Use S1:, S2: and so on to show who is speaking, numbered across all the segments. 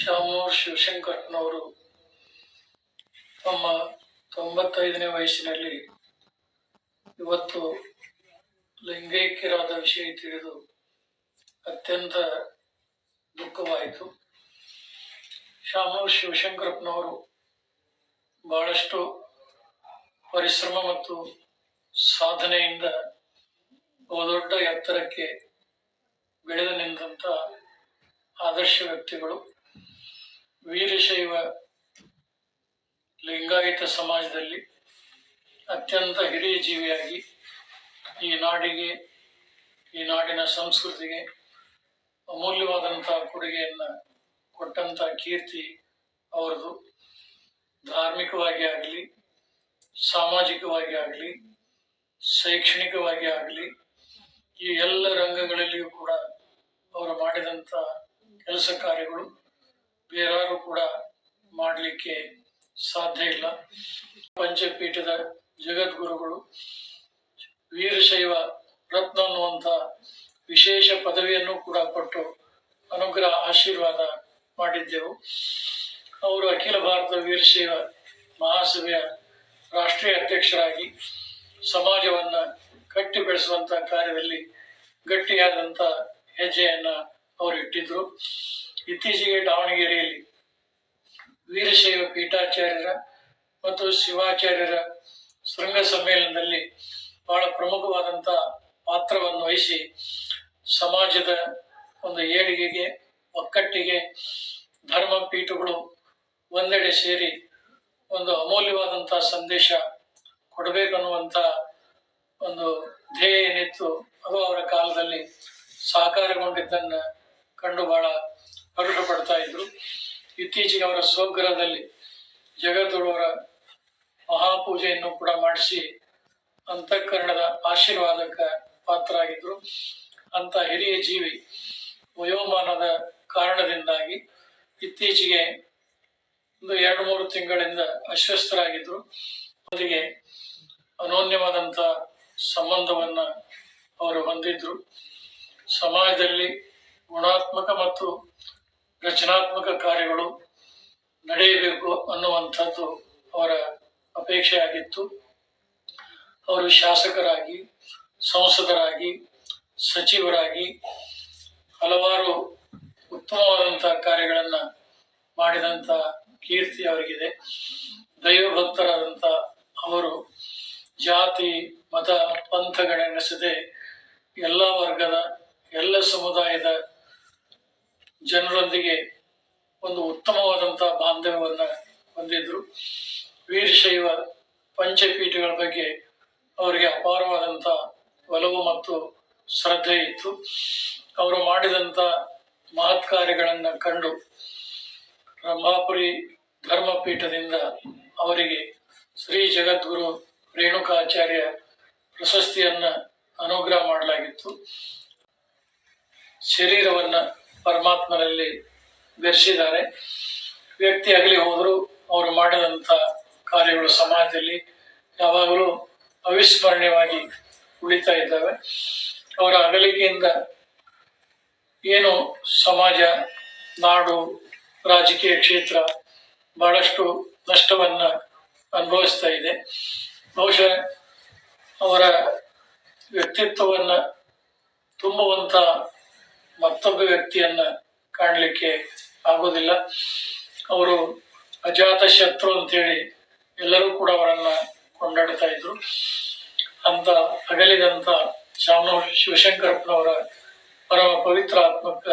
S1: ಶಾಮೂರ್ ಶಿವಶಂಕರ್ನವರು ತಮ್ಮ ತೊಂಬತ್ತೈದನೇ ವಯಸ್ಸಿನಲ್ಲಿ ಇವತ್ತು ಲಿಂಗೈಕ್ಯರಾದ ವಿಷಯ ತಿಳಿದು ಅತ್ಯಂತ ದುಃಖವಾಯಿತು. ಶಾಮೂರ್ ಶಿವಶಂಕರಪ್ಪನವರು ಬಹಳಷ್ಟು ಪರಿಶ್ರಮ ಮತ್ತು ಸಾಧನೆಯಿಂದ ಬಹುದೊಡ್ಡ ಎತ್ತರಕ್ಕೆ ಬೆಳೆದು ನಿಂತ ಆದರ್ಶ ವ್ಯಕ್ತಿಗಳು. ವೀರಶೈವ ಲಿಂಗಾಯತ ಸಮಾಜದಲ್ಲಿ ಅತ್ಯಂತ ಹಿರಿಯ ಜೀವಿಯಾಗಿ ಈ ನಾಡಿಗೆ, ಈ ನಾಡಿನ ಸಂಸ್ಕೃತಿಗೆ ಅಮೂಲ್ಯವಾದಂತಹ ಕೊಡುಗೆಯನ್ನು ಕೊಟ್ಟಂತ ಕೀರ್ತಿ ಅವರದು ಧಾರ್ಮಿಕವಾಗಿ ಆಗಲಿ, ಸಾಮಾಜಿಕವಾಗಿ ಆಗಲಿ, ಶೈಕ್ಷಣಿಕವಾಗಿ ಆಗಲಿ, ಈ ಎಲ್ಲ ರಂಗಗಳಲ್ಲಿಯೂ ಕೂಡ ಅವರು ಮಾಡಿದಂಥ ಕೆಲಸ ಕಾರ್ಯಗಳು ಬೇರಾರು ಕೂಡ ಮಾಡಲಿಕ್ಕೆ ಸಾಧ್ಯ ಇಲ್ಲ. ಪಂಚಪೀಠದ ಜಗದ್ಗುರುಗಳು ವೀರಶೈವ ರತ್ನ ಅನ್ನುವಂಥ ವಿಶೇಷ ಪದವಿಯನ್ನು ಕೂಡ ಕೊಟ್ಟು ಅನುಗ್ರಹ, ಆಶೀರ್ವಾದ ಮಾಡಿದ್ದೆವು. ಅವರು ಅಖಿಲ ಭಾರತ ವೀರಶೈವ ಮಹಾಸಭೆಯ ರಾಷ್ಟ್ರೀಯ ಅಧ್ಯಕ್ಷರಾಗಿ ಸಮಾಜವನ್ನು ಕಟ್ಟಿ ಬೆಳೆಸುವಂತ ಕಾರ್ಯದಲ್ಲಿ ಗಟ್ಟಿಯಾದಂತ ಹೆಜ್ಜೆಯನ್ನು ಅವರು ಇಟ್ಟಿದ್ರು ಇತ್ತೀಚೆಗೆ ದಾವಣಗೆರೆಯಲ್ಲಿ ವೀರಶೈವ ಪೀಠಾಚಾರ್ಯರ ಮತ್ತು ಶಿವಾಚಾರ್ಯರ ಶೃಂಗ ಸಮ್ಮೇಳನದಲ್ಲಿ ಬಹಳ ಪ್ರಮುಖವಾದಂಥ ಪಾತ್ರವನ್ನು ವಹಿಸಿ ಸಮಾಜದ ಒಂದು ಏಳಿಗೆಗೆ, ಒಕ್ಕಟ್ಟಿಗೆ, ಧರ್ಮ ಪೀಠಗಳು ಒಂದೆಡೆ ಸೇರಿ ಒಂದು ಅಮೂಲ್ಯವಾದಂಥ ಸಂದೇಶ ಕೊಡಬೇಕನ್ನುವಂಥ ಒಂದು ಧ್ಯೇಯ ಏನಿತ್ತು ಅದು ಅವರ ಕಾಲದಲ್ಲಿ ಸಾಕಾರಗೊಂಡಿದ್ದನ್ನ ಕಂಡು ಬಹಳ ಹರ್ಷ ಪಡ್ತಾ ಇದ್ರು ಇತ್ತೀಚೆಗೆ ಅವರ ಸ್ವಗ್ರಹದಲ್ಲಿ ಜಗದ್ಗುರುವರ ಮಹಾಪೂಜೆಯನ್ನು ಕೂಡ ಮಾಡಿಸಿ ಅಂತಃಕರಣದ ಆಶೀರ್ವಾದಕ್ಕೆ ಪಾತ್ರರಾಗಿದ್ರು. ಅಂತ ಹಿರಿಯ ಜೀವಿ ವಯೋಮಾನದ ಕಾರಣದಿಂದಾಗಿ ಇತ್ತೀಚೆಗೆ ಒಂದು ಎರಡು ಮೂರು ತಿಂಗಳಿಂದ ಅಸ್ವಸ್ಥರಾಗಿದ್ರು. ಅವರಿಗೆ ಅನೋನ್ಯವಾದಂಥ ಸಂಬಂಧವನ್ನ ಅವರು ಹೊಂದಿದ್ರು. ಸಮಾಜದಲ್ಲಿ ಗುಣಾತ್ಮಕ ಮತ್ತು ರಚನಾತ್ಮಕ ಕಾರ್ಯಗಳು ನಡೆಯಬೇಕು ಅನ್ನುವಂಥದ್ದು ಅವರ ಅಪೇಕ್ಷೆಯಾಗಿತ್ತು. ಅವರು ಶಾಸಕರಾಗಿ, ಸಂಸದರಾಗಿ, ಸಚಿವರಾಗಿ ಹಲವಾರು ಉತ್ತಮವಾದಂಥ ಕಾರ್ಯಗಳನ್ನ ಮಾಡಿದಂಥ ಕೀರ್ತಿ ಅವರಿಗಿದೆ. ದೈವಭಕ್ತರಾದಂಥ ಅವರು ಜಾತಿ, ಮತ, ಪಂಥಗಳೆನಿಸದೆ ಎಲ್ಲ ವರ್ಗದ, ಎಲ್ಲ ಸಮುದಾಯದ ಜನರೊಂದಿಗೆ ಒಂದು ಉತ್ತಮವಾದಂಥ ಬಾಂಧವ್ಯವನ್ನು ಹೊಂದಿದ್ರು. ವೀರಶೈವ ಪಂಚಪೀಠಗಳ ಬಗ್ಗೆ ಅವರಿಗೆ ಅಪಾರವಾದಂಥ ಒಲವು ಮತ್ತು ಶ್ರದ್ಧೆ ಇತ್ತು. ಅವರು ಮಾಡಿದಂಥ ಮಹತ್ ಕಾರ್ಯಗಳನ್ನು ಕಂಡು ರಂಭಾಪುರಿ ಧರ್ಮಪೀಠದಿಂದ ಅವರಿಗೆ ಶ್ರೀ ಜಗದ್ಗುರು ರೇಣುಕಾಚಾರ್ಯ ಪ್ರಶಸ್ತಿಯನ್ನು ಅನುಗ್ರಹ ಮಾಡಲಾಗಿತ್ತು. ಶರೀರವನ್ನ ಪರಮಾತ್ಮನಲ್ಲಿ ಬೆರೆಸಿದ್ದಾರೆ. ವ್ಯಕ್ತಿ ಆಗಲಿ ಹೋದರೂ ಅವರು ಮಾಡಿದಂಥ ಕಾರ್ಯಗಳು ಸಮಾಜದಲ್ಲಿ ಯಾವಾಗಲೂ ಅವಿಸ್ಮರಣೀಯವಾಗಿ ಉಳಿತಾ ಇದ್ದಾವೆ. ಅವರ ಅಗಲಿಕೆಯಿಂದ ಏನು ಸಮಾಜ, ನಾಡು, ರಾಜಕೀಯ ಕ್ಷೇತ್ರ ಬಹಳಷ್ಟು ನಷ್ಟವನ್ನು ಅನುಭವಿಸ್ತಾ ಇದೆ. ಬಹುಶಃ ಅವರ ವ್ಯಕ್ತಿತ್ವವನ್ನ ತುಂಬುವಂತ ಮತ್ತೊಬ್ಬ ವ್ಯಕ್ತಿಯನ್ನ ಕಾಣಲಿಕ್ಕೆ ಆಗೋದಿಲ್ಲ. ಅವರು ಅಜಾತ ಶತ್ರು ಅಂತೇಳಿ ಎಲ್ಲರೂ ಕೂಡ ಅವರನ್ನ ಕೊಂಡಾಡ್ತಾ ಇದ್ರು. ಅಂತ ಅಗಲಿದಂತ ಶಾಮೂ ಶಿವಶಂಕರಪ್ಪನವರ ಪರಮ ಪವಿತ್ರ ಆತ್ಮಕ್ಕ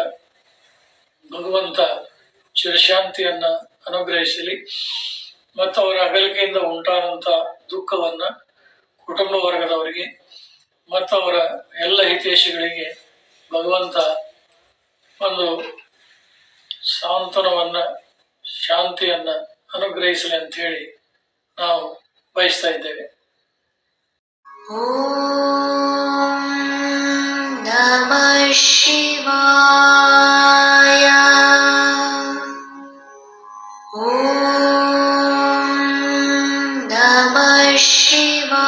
S1: ಭಗವಂತ ಚಿರಶಾಂತಿಯನ್ನ ಅನುಗ್ರಹಿಸಲಿ. ಮತ್ತು ಅವರ ಅಗಲಿಕೆಯಿಂದ ಉಂಟಾದಂತ ದುಃಖವನ್ನ ಕುಟುಂಬ ವರ್ಗದವರಿಗೆ ಮತ್ತು ಅವರ ಎಲ್ಲ ಹಿತೈಷಿಗಳಿಗೆ ಭಗವಂತ ಒಂದು ಸಾಂತ್ವನವನ್ನ ಶಾಂತಿಯನ್ನ ಅನುಗ್ರಹಿಸಲಿ ಅಂತ ಹೇಳಿ ನಾವು ಬಯಸ್ತಾ ಇದ್ದೇವೆ.
S2: ನಮಃ ಶಿವಾಯ. ಓಂ ನಮಃ ಶಿವಾಯ.